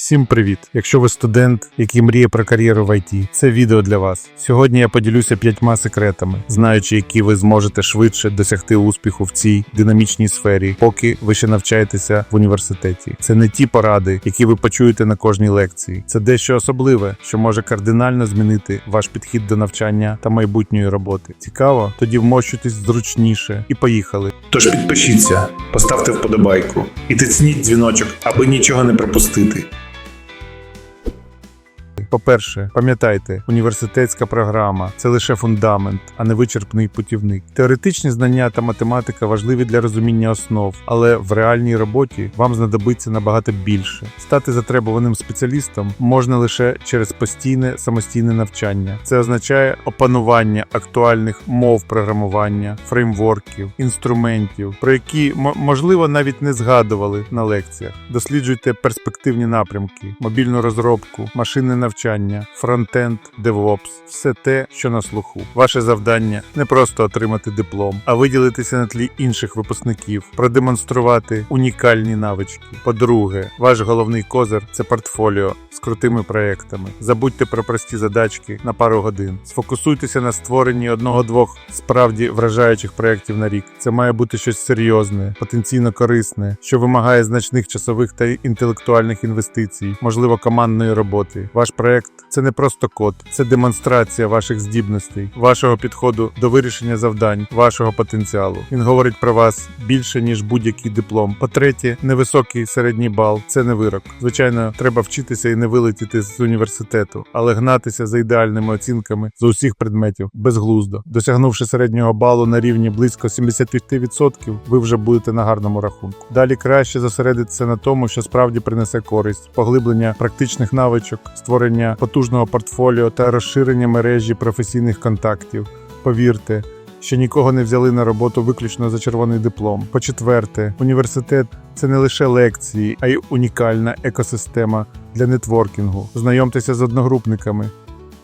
Всім привіт! Якщо ви студент, який мріє про кар'єру в ІТ, це відео для вас. Сьогодні я поділюся п'ятьма секретами, знаючи, які ви зможете швидше досягти успіху в цій динамічній сфері, поки ви ще навчаєтеся в університеті. Це не ті поради, які ви почуєте на кожній лекції. Це дещо особливе, що може кардинально змінити ваш підхід до навчання та майбутньої роботи. Цікаво? Тоді вмощуйтесь зручніше і поїхали. Тож підпишіться, поставте вподобайку і тицніть дзвіночок, аби нічого не пропустити. По-перше, пам'ятайте, університетська програма це лише фундамент, а не вичерпний путівник. Теоретичні знання та математика важливі для розуміння основ, але в реальній роботі вам знадобиться набагато більше. Стати затребуваним спеціалістом можна лише через постійне самостійне навчання. Це означає опанування актуальних мов програмування, фреймворків, інструментів, про які можливо навіть не згадували на лекціях. Досліджуйте перспективні напрямки, мобільну розробку, машинне навчання, фронтенд, DevOps – все те, що на слуху. Ваше завдання не просто отримати диплом, а виділитися на тлі інших випускників, продемонструвати унікальні навички. По-друге, ваш головний козир це портфоліо з крутими проектами. Забудьте про прості задачки на пару годин. Сфокусуйтеся на створенні одного-двох справді вражаючих проєктів на рік. Це має бути щось серйозне, потенційно корисне, що вимагає значних часових та інтелектуальних інвестицій, можливо, командної роботи. Ваш проект це не просто код, це демонстрація ваших здібностей, вашого підходу до вирішення завдань, вашого потенціалу. Він говорить про вас більше ніж будь-який диплом. По-третє, невисокий середній бал це не вирок. Звичайно, треба вчитися і не вилетіти з університету, але гнатися за ідеальними оцінками з усіх предметів безглуздо. Досягнувши середнього балу на рівні близько 75%, ви вже будете на гарному рахунку. Далі краще зосередитися на тому, що справді принесе користь, поглиблення практичних навичок, створення потужного портфоліо та розширення мережі професійних контактів. Повірте. Що нікого не взяли на роботу виключно за червоний диплом. По-четверте, університет це не лише лекції, а й унікальна екосистема для нетворкінгу. Знайомтеся з одногрупниками,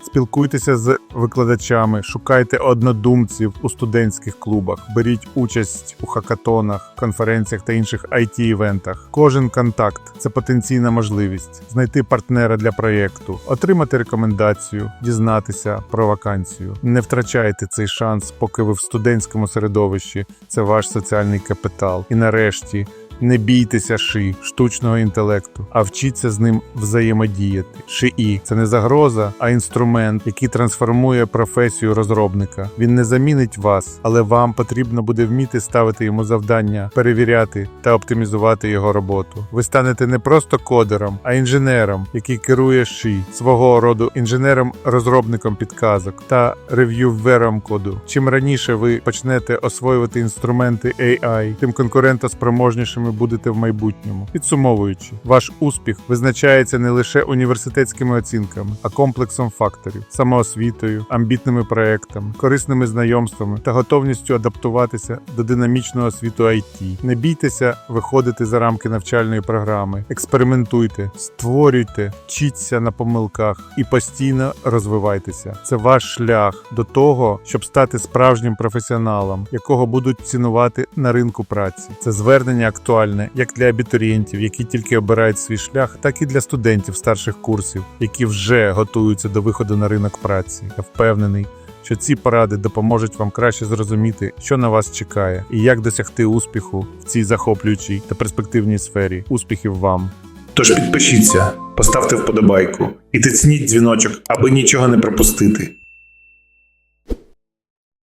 спілкуйтеся з викладачами, шукайте однодумців у студентських клубах, беріть участь у хакатонах, конференціях та інших it івентах Кожен контакт це потенційна можливість знайти партнера для проєкту, отримати рекомендацію, дізнатися про вакансію. Не втрачайте цей шанс, поки ви в студентському середовищі. Це ваш соціальний капітал. І нарешті. Не бійтеся ши штучного інтелекту, а вчіться з ним взаємодіяти. ШИІ – це не загроза, а інструмент, який трансформує професію розробника. Він не замінить вас, але вам потрібно буде вміти ставити йому завдання, перевіряти та оптимізувати його роботу. Ви станете не просто кодером, а інженером, який керує ШИ, свого роду інженером-розробником підказок та рев'ювером коду. Чим раніше ви почнете освоювати інструменти AI, тим конкурентоспроможнішими будете в майбутньому. Підсумовуючи, ваш успіх визначається не лише університетськими оцінками, а комплексом факторів, самоосвітою, амбітними проектами, корисними знайомствами та готовністю адаптуватися до динамічного світу IT. Не бійтеся виходити за рамки навчальної програми, експериментуйте, створюйте, вчіться на помилках і постійно розвивайтеся. Це ваш шлях до того, щоб стати справжнім професіоналом, якого будуть цінувати на ринку праці. Це звернення актуальне як для абітурієнтів, які тільки обирають свій шлях, так і для студентів старших курсів, які вже готуються до виходу на ринок праці. Я впевнений. Що ці поради допоможуть вам краще зрозуміти, що на вас чекає, і як досягти успіху в цій захоплюючій та перспективній сфері. Успіхів вам! Тож підпишіться, поставте вподобайку і тицніть дзвіночок, аби нічого не пропустити.